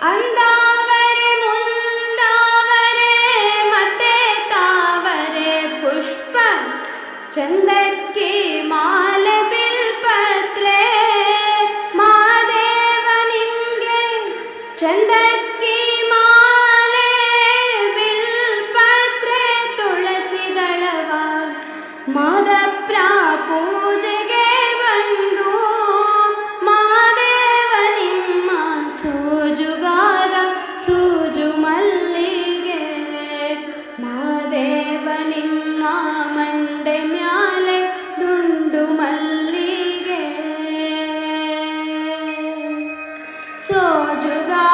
അന്താവരെ മുന്താവരെ മത്തേ താവരെ പുഷ്പം ചന്ദക്കി മാലബിൽ പത്രേ. മാദേവനിങ്കെ ചന്ദക്കി മാലബിൽ പത്രേ. തുളസിദളവ മാതപ്രാ പൂജകെ ಶ್ಯಾಮಂಡೆ ಮ್ಯಾಲೆ ದುಂಡು ಮಲ್ಲಿಗೆ ಸೋಜುಗಾ